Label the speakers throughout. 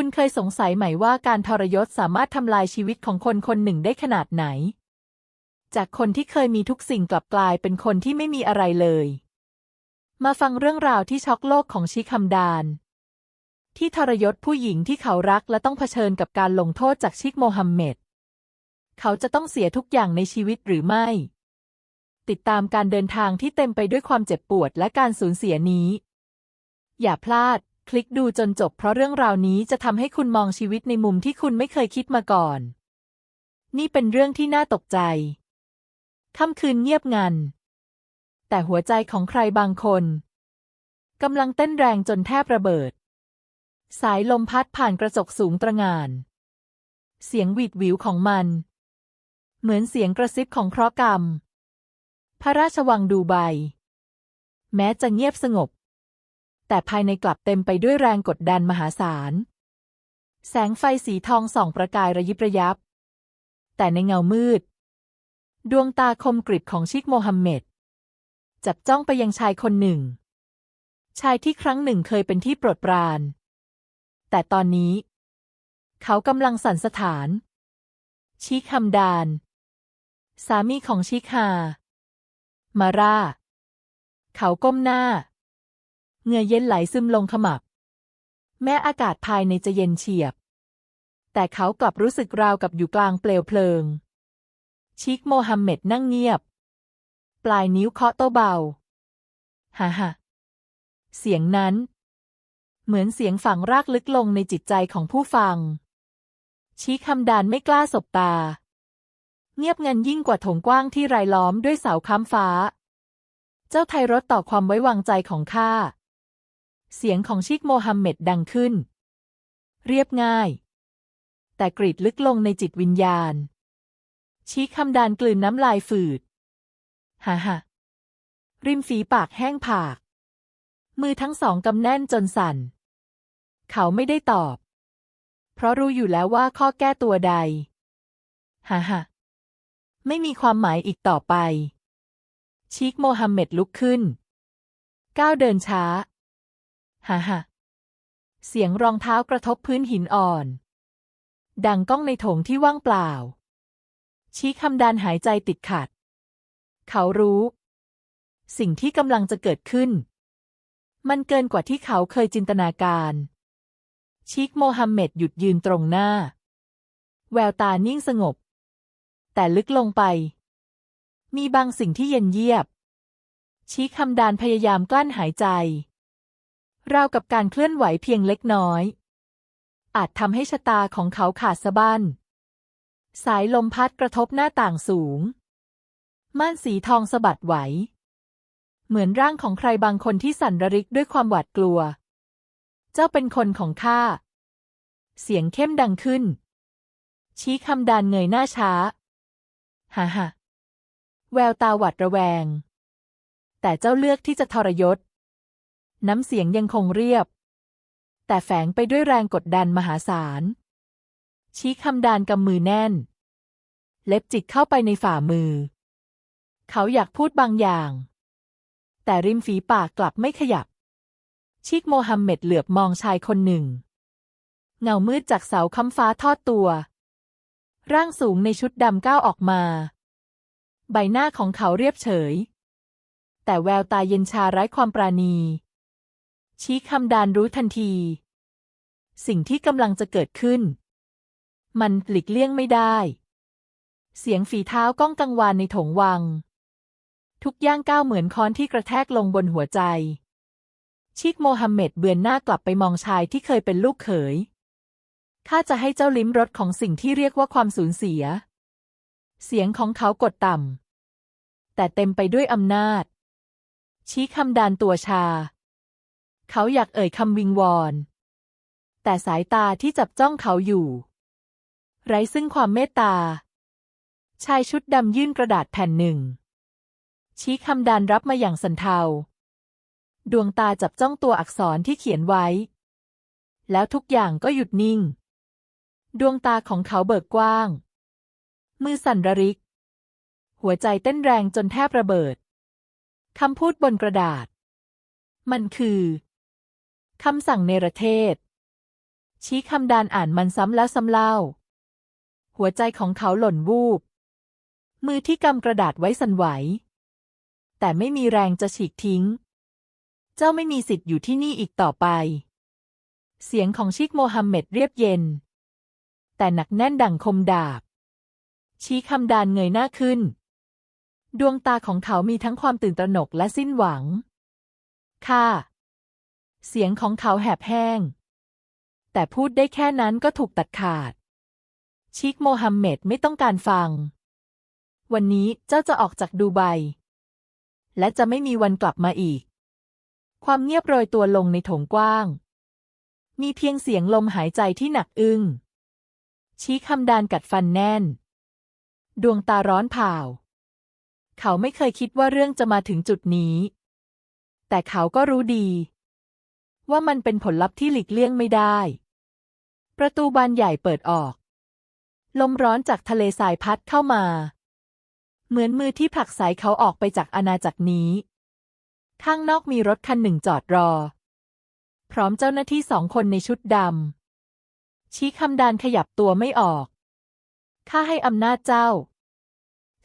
Speaker 1: คุณเคยสงสัยไหมว่าการทรยศสามารถทำลายชีวิตของคนคนหนึ่งได้ขนาดไหน จากคนที่เคยมีทุกสิ่งกลับกลายเป็นคนที่ไม่มีอะไรเลย มาฟังเรื่องราวที่ช็อกโลกของชิคฮัมดาน ที่ทรยศผู้หญิงที่เขารักและต้องเผชิญกับการลงโทษจากชิคโมฮัมเหม็ด เขาจะต้องเสียทุกอย่างในชีวิตหรือไม่ ติดตามการเดินทางที่เต็มไปด้วยความเจ็บปวดและการสูญเสียนี้ อย่าพลาด คลิกดูจนจบเพราะเรื่องราวนี้จะทำให้คุณมองชีวิตในมุมที่คุณไม่เคยคิดมาก่อน นี่เป็นเรื่องที่น่าตกใจค่ำคืนเงียบงัน แต่หัวใจของใครบางคนกำลังเต้นแรงจนแทบระเบิด สายลมพัดผ่านกระจกสูงตระงาน เสียงหวีดหวิวของมัน เหมือนเสียงกระซิบของเคราะห์กรรม พระราชวังดูไบแม้จะเงียบสงบ แต่ภายในกลับเต็มไปด้วยแรงกดดันมหาศาล แสงไฟสีทองส่องประกายระยิบระยับ แต่ในเงามืด ดวงตาคมกริบของชิคโมฮัมเหม็ดจับจ้องไปยังชายคนหนึ่ง ชายที่ครั้งหนึ่งเคยเป็นที่โปรดปราน แต่ตอนนี้ เขากำลังสั่นสถาน ชิคฮัมดาน สามีของชิคฮามาร่า เขาก้มหน้า เหงื่อเย็นไหลซึมลงขมับ แม้อากาศภายในจะเย็นเฉียบ แต่เขากลับรู้สึกราวกับอยู่กลางเปลวเพลิง ชิคโมฮัมเหม็ดนั่งเงียบ ปลายนิ้วเคาะโต๊ะเบาฮ่าฮ่าเสียงนั้น เหมือนเสียงฝังรากลึกลงในจิตใจของผู้ฟัง ชิคฮัมดานไม่กล้าสบตา เงียบงันยิ่งกว่าถงกว้างที่รายล้อมด้วยเสาค้ำฟ้า เจ้าไทยรถต่อความไว้วางใจของข้า เสียงของชิคโมฮัมเหม็ดดังขึ้น เรียบง่าย แต่กรีดลึกลงในจิตวิญญาณ ชิคฮัมดานกลืนน้ำลายฝืดฮ่าฮ่าริมฝีปากแห้งผาก มือทั้งสองกำแน่นจนสั่น เขาไม่ได้ตอบ เพราะรู้อยู่แล้วว่าข้อแก้ตัวใดฮ่าฮ่าไม่มีความหมายอีกต่อไป ชิคโมฮัมเหม็ดลุกขึ้น ก้าวเดินช้า ฮ่าฮ่าเสียงรองเท้ากระทบพื้นหินอ่อน ดังก้องในโถงที่ว่างเปล่าชิคคำดานหายใจติดขัด เขารู้ สิ่งที่กำลังจะเกิดขึ้น มันเกินกว่าที่เขาเคยจินตนาการ ชิคโมฮัมเหม็ดหยุดยืนตรงหน้า แววตานิ่งสงบ แต่ลึกลงไป มีบางสิ่งที่เย็นเยียบชิคคำดานพยายามกลั้นหายใจ ราวกับการเคลื่อนไหวเพียงเล็กน้อย อาจทำให้ชะตาของเขาขาดสะบั้น สายลมพัดกระทบหน้าต่างสูง ม่านสีทองสะบัดไหว เหมือนร่างของใครบางคนที่สั่นระริกด้วยความหวาดกลัว เจ้าเป็นคนของข้า เสียงเข้มดังขึ้น ชี้คำดานเงยหน้าช้าฮ่าฮ่าแววตาหวาดระแวง แต่เจ้าเลือกที่จะทรยศ น้ำเสียงยังคงเรียบ แต่แฝงไปด้วยแรงกดดันมหาศาล ชี้คำดานกำมือแน่น เล็บจิกเข้าไปในฝ่ามือ เขาอยากพูดบางอย่าง แต่ริมฝีปากกลับไม่ขยับ ชิคโมฮัมเหม็ดเหลือบมองชายคนหนึ่ง เงามืดจากเสาค้ำฟ้าทอดตัว ร่างสูงในชุดดำก้าวออกมา ใบหน้าของเขาเรียบเฉย แต่แววตาเย็นชาไร้ความปราณี ชี้คำดานรู้ทันที สิ่งที่กำลังจะเกิดขึ้น มันหลีกเลี่ยงไม่ได้ เสียงฝีเท้าก้องกังวานในถงวัง ทุกย่างก้าวเหมือนค้อนที่กระแทกลงบนหัวใจ ชิคโมฮัมเหม็ดเบือนหน้ากลับไปมองชายที่เคยเป็นลูกเขยข้าจะให้เจ้าลิ้มรสของสิ่งที่เรียกว่าความสูญเสีย เสียงของเขากดต่ำแต่เต็มไปด้วยอำนาจ ชี้คำดานตัวชา เขาอยากเอ่ยคำวิงวอน แต่สายตาที่จับจ้องเขาอยู่ ไร้ซึ่งความเมตตา ชายชุดดำยื่นกระดาษแผ่นหนึ่ง ชี้คำดานรับมาอย่างสันเทา ดวงตาจับจ้องตัวอักษรที่เขียนไว้ แล้วทุกอย่างก็หยุดนิ่ง ดวงตาของเขาเบิกกว้าง มือสั่นระริก หัวใจเต้นแรงจนแทบระเบิดคำพูดบนกระดาษ มันคือ คำสั่งเนรเทศ ชี้คำดานอ่านมันซ้ำแล้วซ้ำเล่า หัวใจของเขาหล่นวูบ มือที่กำกระดาษไว้สั่นไหว แต่ไม่มีแรงจะฉีกทิ้ง เจ้าไม่มีสิทธิ์อยู่ที่นี่อีกต่อไป เสียงของชิคโมฮัมเหม็ดเรียบเย็น แต่หนักแน่นดั่งคมดาบ ชี้คำดานเงยหน้าขึ้น ดวงตาของเขามีทั้งความตื่นตระหนกและสิ้นหวัง ค่ะ เสียงของเขาแหบแห้ง แต่พูดได้แค่นั้นก็ถูกตัดขาด ชิคโมฮัมเหม็ดไม่ต้องการฟัง วันนี้เจ้าจะออกจากดูไบ และจะไม่มีวันกลับมาอีก ความเงียบโรยตัวลงในโถงกว้าง มีเพียงเสียงลมหายใจที่หนักอึ้งชี้คำดานกัดฟันแน่น ดวงตาร้อนเผาเขาไม่เคยคิดว่าเรื่องจะมาถึงจุดนี้ แต่เขาก็รู้ดี ว่ามันเป็นผลลัพธ์ที่หลีกเลี่ยงไม่ได้ ประตูบานใหญ่เปิดออก ลมร้อนจากทะเลทรายพัดเข้ามา เหมือนมือที่ผลักไสเขาออกไปจากอาณาจักรนี้ ข้างนอกมีรถคันหนึ่งจอดรอ พร้อมเจ้าหน้าที่สองคนในชุดดำชี้คำดานขยับตัวไม่ออก ข้าให้อำนาจเจ้า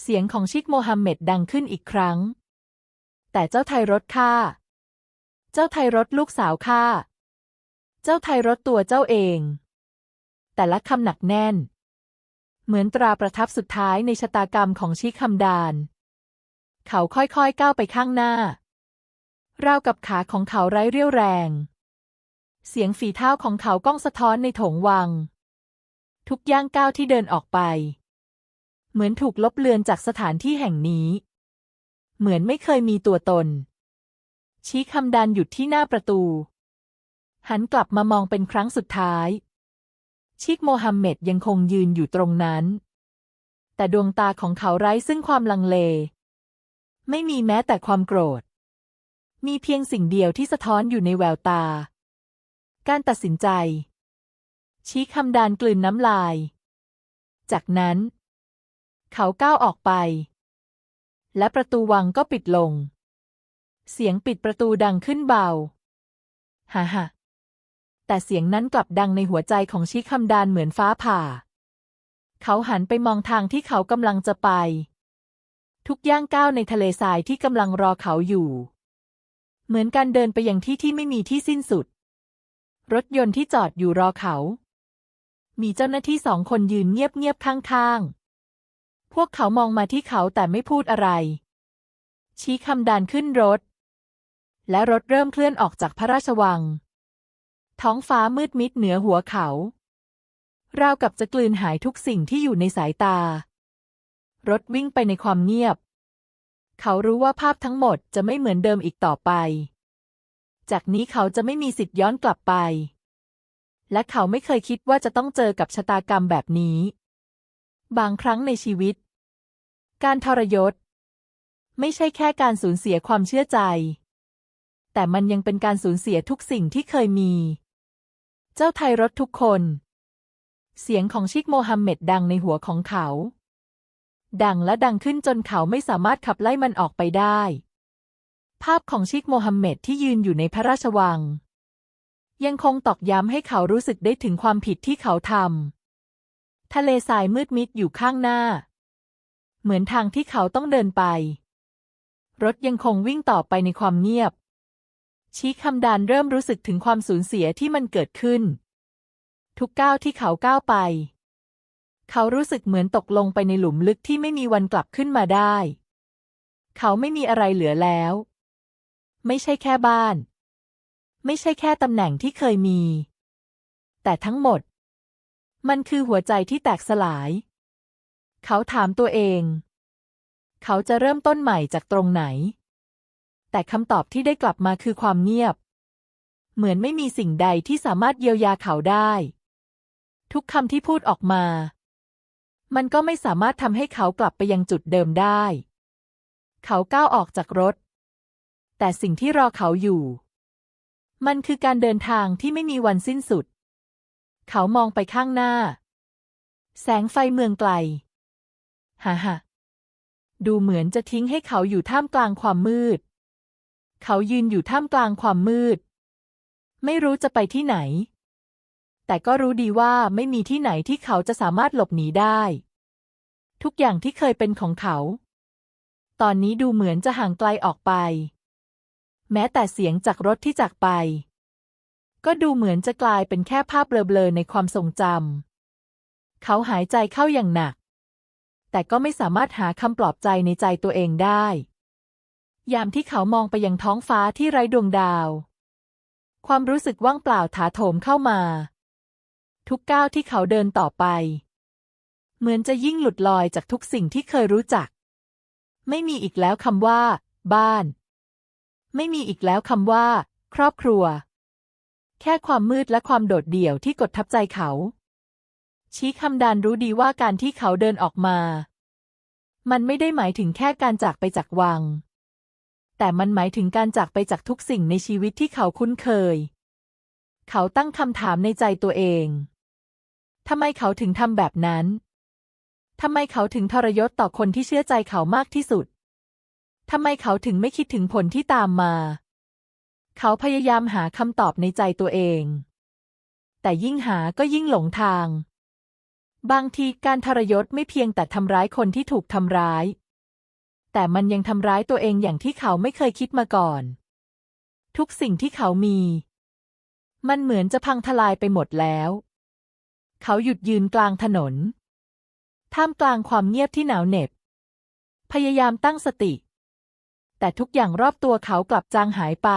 Speaker 1: เสียงของชิคโมฮัมเหม็ดดังขึ้นอีกครั้ง แต่เจ้าไทยรถข้า จ้าไทยรถลูกสาวข้า เจ้าไทยรถตัวเจ้าเอง แต่ละคำหนักแน่น เหมือนตราประทับสุดท้ายในชะตากรรมของชิคคำดาน เขาค่อยๆก้าวไปข้างหน้าราวกับขาของเขาไร้เรี่ยวแรง เสียงฝีเท้าของเขาก้องสะท้อนในโถงวัง ทุกย่างก้าวที่เดินออกไป เหมือนถูกลบเลือนจากสถานที่แห่งนี้ เหมือนไม่เคยมีตัวตน ชี้คำดานหยุดที่หน้าประตู หันกลับมามองเป็นครั้งสุดท้าย ชิคโมฮัมเหม็ดยังคงยืนอยู่ตรงนั้น แต่ดวงตาของเขาไร้ซึ่งความลังเล ไม่มีแม้แต่ความโกรธ มีเพียงสิ่งเดียวที่สะท้อนอยู่ในแววตา การตัดสินใจ ชี้คำดานกลืนน้ำลาย จากนั้น เขาก้าวออกไป และประตูวังก็ปิดลง เสียงปิดประตูดังขึ้นเบาฮ่าฮ่าแต่เสียงนั้นกลับดังในหัวใจของชิคำดานเหมือนฟ้าผ่า เขาหันไปมองทางที่เขากำลังจะไป ทุกย่างก้าวในทะเลทรายที่กำลังรอเขาอยู่ เหมือนการเดินไปยังที่ที่ไม่มีที่สิ้นสุด รถยนต์ที่จอดอยู่รอเขา มีเจ้าหน้าที่สองคนยืนเงียบๆข้างๆ พวกเขามองมาที่เขาแต่ไม่พูดอะไร ชี้คำดานขึ้นรถ และรถเริ่มเคลื่อนออกจากพระราชวัง ท้องฟ้ามืดมิดเหนือหัวเขา ราวกับจะกลืนหายทุกสิ่งที่อยู่ในสายตา รถวิ่งไปในความเงียบ เขารู้ว่าภาพทั้งหมดจะไม่เหมือนเดิมอีกต่อไป จากนี้เขาจะไม่มีสิทธิ์ย้อนกลับไป และเขาไม่เคยคิดว่าจะต้องเจอกับชะตากรรมแบบนี้ บางครั้งในชีวิต การทรยศ ไม่ใช่แค่การสูญเสียความเชื่อใจ แต่มันยังเป็นการสูญเสียทุกสิ่งที่เคยมี เจ้าไทยรถทุกคน เสียงของชิคโมฮัมเหม็ดดังในหัวของเขา ดังและดังขึ้นจนเขาไม่สามารถขับไล่มันออกไปได้ ภาพของชิคโมฮัมเหม็ดที่ยืนอยู่ในพระราชวัง ยังคงตอกย้ำให้เขารู้สึกได้ถึงความผิดที่เขาทำทะเลทรายมืดมิดอยู่ข้างหน้า เหมือนทางที่เขาต้องเดินไปรถยังคงวิ่งต่อไปในความเงียบ ชี้คำดานเริ่มรู้สึกถึงความสูญเสียที่มันเกิดขึ้น ทุกก้าวที่เขาก้าวไป เขารู้สึกเหมือนตกลงไปในหลุมลึกที่ไม่มีวันกลับขึ้นมาได้ เขาไม่มีอะไรเหลือแล้ว ไม่ใช่แค่บ้าน ไม่ใช่แค่ตำแหน่งที่เคยมี แต่ทั้งหมด มันคือหัวใจที่แตกสลาย เขาถามตัวเอง เขาจะเริ่มต้นใหม่จากตรงไหน แต่คำตอบที่ได้กลับมาคือความเงียบ เหมือนไม่มีสิ่งใดที่สามารถเยียวยาเขาได้ ทุกคำที่พูดออกมา มันก็ไม่สามารถทำให้เขากลับไปยังจุดเดิมได้ เขาก้าวออกจากรถ แต่สิ่งที่รอเขาอยู่ มันคือการเดินทางที่ไม่มีวันสิ้นสุด เขามองไปข้างหน้า แสงไฟเมืองไกลฮ่าฮ่าดูเหมือนจะทิ้งให้เขาอยู่ท่ามกลางความมืด เขายืนอยู่ท่ามกลางความมืด ไม่รู้จะไปที่ไหน แต่ก็รู้ดีว่าไม่มีที่ไหนที่เขาจะสามารถหลบหนีได้ ทุกอย่างที่เคยเป็นของเขา ตอนนี้ดูเหมือนจะห่างไกลออกไป แม้แต่เสียงจากรถที่จากไป ก็ดูเหมือนจะกลายเป็นแค่ภาพเบลอๆในความทรงจำเขาหายใจเข้าอย่างหนัก แต่ก็ไม่สามารถหาคำปลอบใจในใจตัวเองได้ ยามที่เขามองไปยังท้องฟ้าที่ไร้ดวงดาว ความรู้สึกว่างเปล่าถาโถมเข้ามา ทุกก้าวที่เขาเดินต่อไป เหมือนจะยิ่งหลุดลอยจากทุกสิ่งที่เคยรู้จัก ไม่มีอีกแล้วคำว่า บ้าน ไม่มีอีกแล้วคำว่า ครอบครัว แค่ความมืดและความโดดเดี่ยวที่กดทับใจเขา ชี้คำดานรู้ดีว่าการที่เขาเดินออกมา มันไม่ได้หมายถึงแค่การจากไปจากวัง แต่มันหมายถึงการจากไปจากทุกสิ่งในชีวิตที่เขาคุ้นเคย เขาตั้งคำถามในใจตัวเอง ทำไมเขาถึงทำแบบนั้น ทำไมเขาถึงทรยศต่อคนที่เชื่อใจเขามากที่สุด ทำไมเขาถึงไม่คิดถึงผลที่ตามมา เขาพยายามหาคำตอบในใจตัวเอง แต่ยิ่งหาก็ยิ่งหลงทาง บางทีการทรยศไม่เพียงแต่ทำร้ายคนที่ถูกทำร้าย แต่มันยังทำร้ายตัวเองอย่างที่เขาไม่เคยคิดมาก่อน ทุกสิ่งที่เขามี มันเหมือนจะพังทลายไปหมดแล้ว เขาหยุดยืนกลางถนน ท่ามกลางความเงียบที่หนาวเหน็บ พยายามตั้งสติ แต่ทุกอย่างรอบตัวเขากลับจางหายไป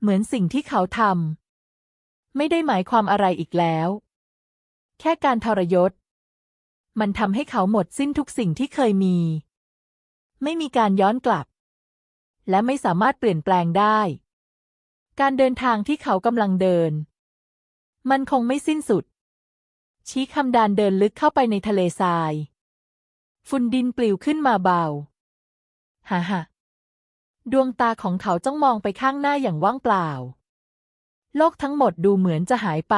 Speaker 1: เหมือนสิ่งที่เขาทำไม่ได้หมายความอะไรอีกแล้ว แค่การทรยศมันทำให้เขาหมดสิ้นทุกสิ่งที่เคยมี ไม่มีการย้อนกลับ และไม่สามารถเปลี่ยนแปลงได้ การเดินทางที่เขากำลังเดิน มันคงไม่สิ้นสุด ชี้คำดานเดินลึกเข้าไปในทะเลทราย ฝุ่นดินปลิวขึ้นมาเบาฮ่าฮ่าดวงตาของเขาจ้องมองไปข้างหน้าอย่างว่างเปล่า โลกทั้งหมดดูเหมือนจะหายไป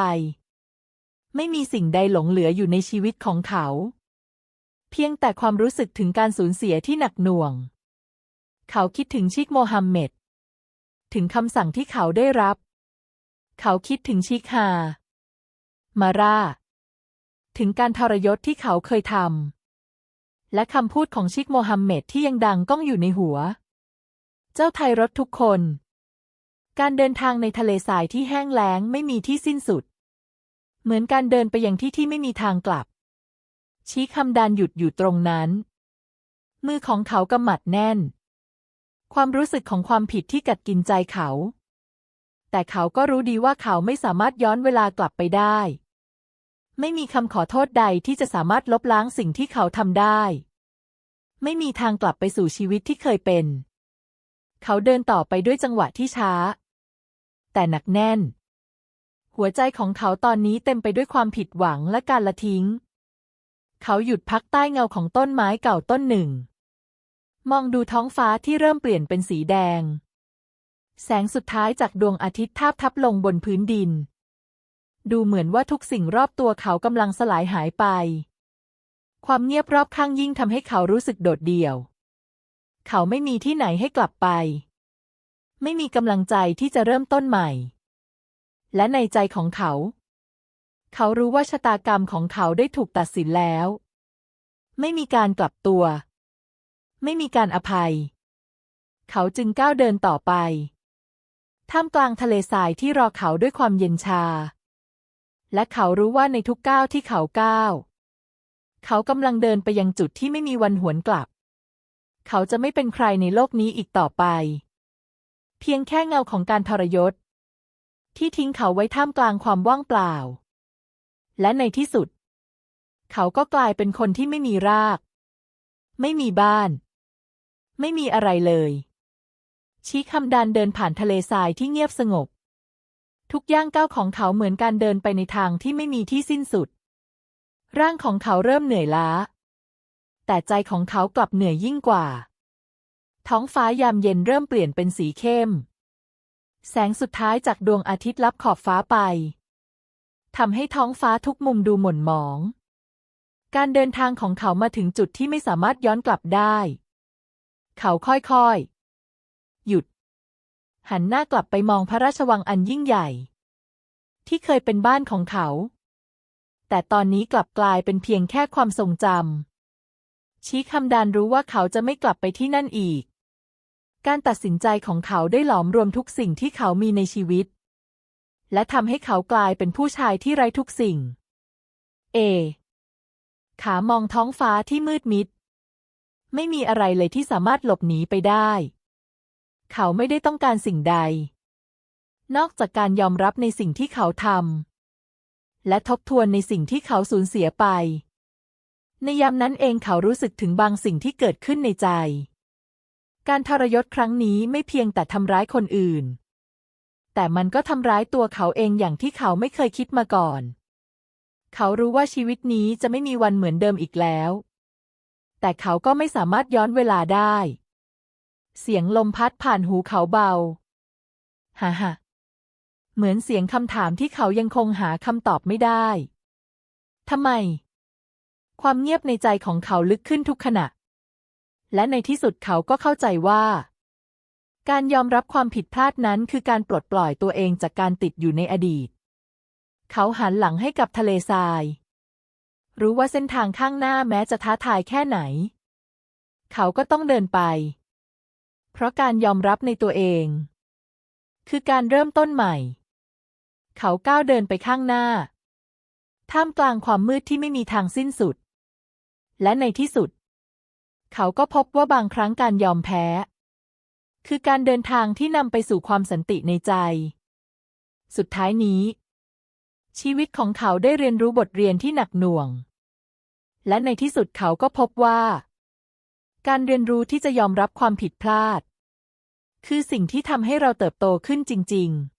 Speaker 1: ไม่มีสิ่งใดหลงเหลืออยู่ในชีวิตของเขา เพียงแต่ความรู้สึกถึงการสูญเสียที่หนักหน่วง เขาคิดถึงชิคโมฮัมเหม็ด ถึงคำสั่งที่เขาได้รับ เขาคิดถึงชิคฮา มาร่า ถึงการทรยศที่เขาเคยทำ และคำพูดของชิคโมฮัมเหม็ดที่ยังดังก้องอยู่ในหัว เจ้าไทยรถทุกคน การเดินทางในทะเลทรายที่แห้งแล้งไม่มีที่สิ้นสุด เหมือนการเดินไปยังที่ที่ไม่มีทางกลับ ชี้คำดานหยุดอยู่ตรงนั้น มือของเขากำมัดแน่น ความรู้สึกของความผิดที่กัดกินใจเขา แต่เขาก็รู้ดีว่าเขาไม่สามารถย้อนเวลากลับไปได้ ไม่มีคำขอโทษใดที่จะสามารถลบล้างสิ่งที่เขาทำได้ ไม่มีทางกลับไปสู่ชีวิตที่เคยเป็น เขาเดินต่อไปด้วยจังหวะที่ช้า แต่หนักแน่นหัวใจของเขาตอนนี้เต็มไปด้วยความผิดหวังและการละทิ้ง เขาหยุดพักใต้เงาของต้นไม้เก่าต้นหนึ่ง มองดูท้องฟ้าที่เริ่มเปลี่ยนเป็นสีแดง แสงสุดท้ายจากดวงอาทิตย์ทาบทับลงบนพื้นดิน ดูเหมือนว่าทุกสิ่งรอบตัวเขากำลังสลายหายไป ความเงียบรอบข้างยิ่งทำให้เขารู้สึกโดดเดี่ยว เขาไม่มีที่ไหนให้กลับไป ไม่มีกำลังใจที่จะเริ่มต้นใหม่ และในใจของเขา เขารู้ว่าชะตากรรมของเขาได้ถูกตัดสินแล้ว ไม่มีการกลับตัว ไม่มีการอภัย เขาจึงก้าวเดินต่อไป ท่ามกลางทะเลทรายที่รอเขาด้วยความเย็นชา และเขารู้ว่าในทุกก้าวที่เขาก้าว เขากำลังเดินไปยังจุดที่ไม่มีวันหวนกลับ เขาจะไม่เป็นใครในโลกนี้อีกต่อไป เพียงแค่เงาของการทรยศ ที่ทิ้งเขาไว้ท่ามกลางความว่างเปล่า และในที่สุด เขาก็กลายเป็นคนที่ไม่มีราก ไม่มีบ้าน ไม่มีอะไรเลย ชี้คำดันเดินผ่านทะเลทรายที่เงียบสงบ ทุกย่างก้าวของเขาเหมือนการเดินไปในทางที่ไม่มีที่สิ้นสุด ร่างของเขาเริ่มเหนื่อยล้า แต่ใจของเขากลับเหนื่อยยิ่งกว่า ท้องฟ้ายามเย็นเริ่มเปลี่ยนเป็นสีเข้ม แสงสุดท้ายจากดวงอาทิตย์ลับขอบฟ้าไป ทำให้ท้องฟ้าทุกมุมดูหม่นหมอง การเดินทางของเขามาถึงจุดที่ไม่สามารถย้อนกลับได้ เขาค่อยๆ หยุด หันหน้ากลับไปมองพระราชวังอันยิ่งใหญ่ ที่เคยเป็นบ้านของเขา แต่ตอนนี้กลับกลายเป็นเพียงแค่ความทรงจำชี้คำดานรู้ว่าเขาจะไม่กลับไปที่นั่นอีก การตัดสินใจของเขาได้หลอมรวมทุกสิ่งที่เขามีในชีวิต และทำให้เขากลายเป็นผู้ชายที่ไร้ทุกสิ่ง เอ ขามองท้องฟ้าที่มืดมิด ไม่มีอะไรเลยที่สามารถหลบหนีไปได้ เขาไม่ได้ต้องการสิ่งใด นอกจากการยอมรับในสิ่งที่เขาทำและทบทวนในสิ่งที่เขาสูญเสียไป ในยามนั้นเองเขารู้สึกถึงบางสิ่งที่เกิดขึ้นในใจ การทรยศครั้งนี้ไม่เพียงแต่ทำร้ายคนอื่น แต่มันก็ทำร้ายตัวเขาเองอย่างที่เขาไม่เคยคิดมาก่อน เขารู้ว่าชีวิตนี้จะไม่มีวันเหมือนเดิมอีกแล้ว แต่เขาก็ไม่สามารถย้อนเวลาได้ เสียงลมพัดผ่านหูเขาเบา ฮ่าฮ่าเหมือนเสียงคำถามที่เขายังคงหาคำตอบไม่ได้ ทำไม ความเงียบในใจของเขาลึกขึ้นทุกขณะ และในที่สุดเขาก็เข้าใจว่า การยอมรับความผิดพลาดนั้นคือการปลดปล่อยตัวเองจากการติดอยู่ในอดีต เขาหันหลังให้กับทะเลทราย รู้ว่าเส้นทางข้างหน้าแม้จะท้าทายแค่ไหน เขาก็ต้องเดินไป เพราะการยอมรับในตัวเอง คือการเริ่มต้นใหม่ เขาก้าวเดินไปข้างหน้า ท่ามกลางความมืดที่ไม่มีทางสิ้นสุด และในที่สุด เขาก็พบว่าบางครั้งการยอมแพ้ คือการเดินทางที่นำไปสู่ความสันติในใจ สุดท้ายนี้ ชีวิตของเขาได้เรียนรู้บทเรียนที่หนักหน่วง และในที่สุดเขาก็พบว่า การเรียนรู้ที่จะยอมรับความผิดพลาด คือสิ่งที่ทำให้เราเติบโตขึ้นจริง ๆ